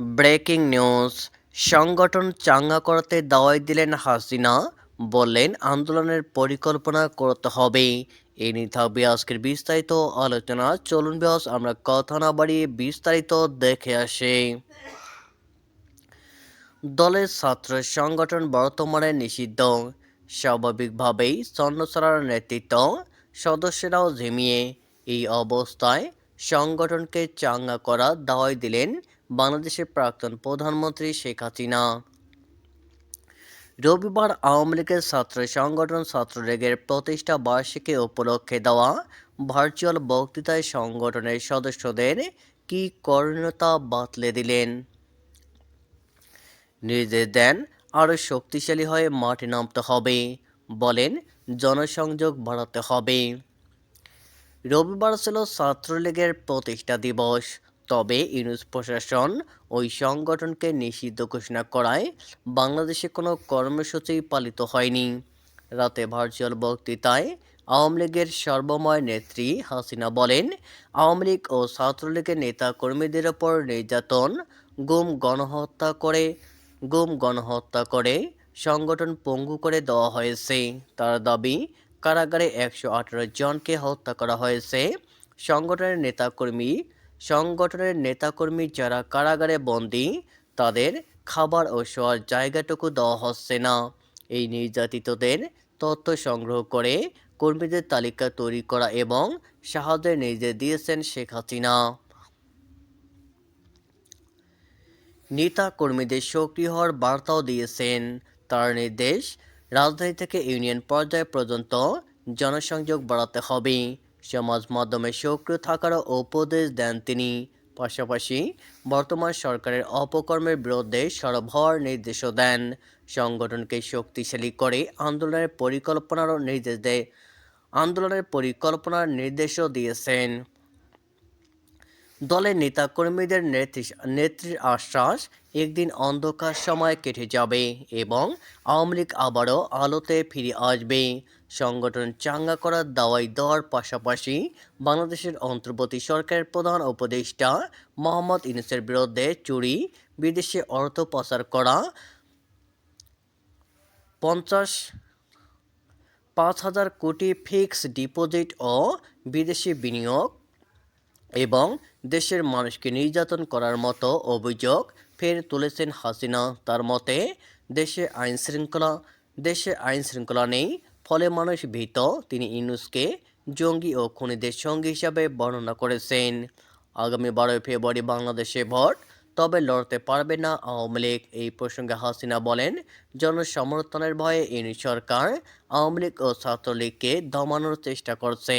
Breaking news. সংগঠন চাঙ্গা করতে দাওয়াই দিলেন হাসিনা, বললেন আন্দোলনের পরিকল্পনা করতে হবে। এ নিয়ে আজকের বিস্তারিত আলোচনা। চলুন বিহস আমরা কথা না বাড়িয়ে বিস্তারিত দেখে আসি। দলের ছাত্র সংগঠন বর্তমানে নিষিদ্ধ। স্বাভাবিকভাবেই চন্দ্রসরার নেতৃত্ব সদস্যরাও ঝিমিয়ে। এই অবস্থায় সংগঠনকে চাঙ্গা করা দাওয়াই দিলেন বাংলাদেশের প্রাক্তন প্রধানমন্ত্রী শেখ হাসিনা। রবিবার আওয়ামী লীগের ছাত্র সংগঠন ছাত্রলীগের প্রতিষ্ঠা বার্ষিকী উপলক্ষে দেওয়া ভার্চুয়াল বক্তৃতায় সংগঠনের সদস্যদের কি করণীয়তা বাতলে দিলেন? নির্দেশ দেন, আরও শক্তিশালী হয়ে মাঠে নামতে হবে, বলেন, জনসংযোগ বাড়াতে হবে। রবিবার ছিল ছাত্রলীগের প্রতিষ্ঠা দিবস। তবে ইউনুস প্রশাসন ওই সংগঠনকে নিষিদ্ধ ঘোষণা করায় বাংলাদেশে কোনো কর্মসূচি পালিত হয়নি। রাতে ভার্চুয়াল বক্তৃতায় আওয়ামী লীগের সর্বময় নেত্রী হাসিনা বলেন, আওয়ামী লীগ ও ছাত্রলীগের নেতা কর্মীদের ওপর নির্যাতন, গুম, গণহত্যা করে, গুম, গণহত্যা করে সংগঠন পঙ্গু করে দেওয়া হয়েছে। তার দাবি, কারাগারে একশো আঠারো জনকে হত্যা করা হয়েছে। সংগঠনের নেতাকর্মী সংগঠনের নেতাকর্মী যারা কারাগারে বন্দী, তাদের খাবার ও শোয়ার জায়গাটুকু দেওয়া হচ্ছে না। এই নির্যাতিতদের তথ্য সংগ্রহ করে কর্মীদের তালিকা তৈরি করা এবং সাহায্যের নির্দেশ দিয়েছেন শেখ হাসিনা। নেতা কর্মীদের সক্রিয় হওয়ার বার্তাও দিয়েছেন। তার নির্দেশ, রাজধানী থেকে ইউনিয়ন পর্যায় পর্যন্ত জনসংযোগ বাড়াতে হবে। সমাজ মাধ্যমে সক্রিয় থাকারও উপদেশ দেন তিনি। পাশাপাশি বর্তমান সরকারের অপকর্মের বিরুদ্ধে সরব হওয়ার নির্দেশও দেন। সংগঠনকে শক্তিশালী করে আন্দোলনের পরিকল্পনারও নির্দেশ দেয় আন্দোলনের পরিকল্পনার নির্দেশও দিয়েছেন। দলের নেতাকর্মীদের নেতৃ- নেত্রীর আশ্বাস একদিন অন্ধকার সময় কেটে যাবে এবং আওয়ামী লীগ আবারও আলোতে ফিরে আসবে। সংগঠন চাঙ্গা করার দাওয়াই দেওয়ার পাশাপাশি বাংলাদেশের অন্তর্বর্তী সরকারের প্রধান উপদেষ্টা মোহাম্মদ ইউনুসের বিরুদ্ধে চুরি, বিদেশে অর্থ পাচার করা, পঞ্চাশ, পাঁচ হাজার কোটি ফিক্সড ডিপোজিট ও বিদেশি বিনিয়োগ এবং দেশের মানুষকে নির্যাতন করার মতো অভিযোগ ফের তুলেছেন হাসিনা। তার মতে, দেশে আইন শৃঙ্খলা, দেশে আইন শৃঙ্খলা নেই, ফলে মানুষ ভীত, তিনি ইউনুসকে জঙ্গি ও খুনিদের সঙ্গী হিসাবে বর্ণনা করেছেন। আগামী বারোই ফেব্রুয়ারি বাংলাদেশে ভোট, তবে লড়তে পারবে না আওয়ামী লীগ। এই প্রসঙ্গে হাসিনা বলেন, জনসমর্থনের ভয়ে ইউনিট সরকার আওয়ামী লীগ ও ছাত্রলীগকে দমানোর চেষ্টা করছে।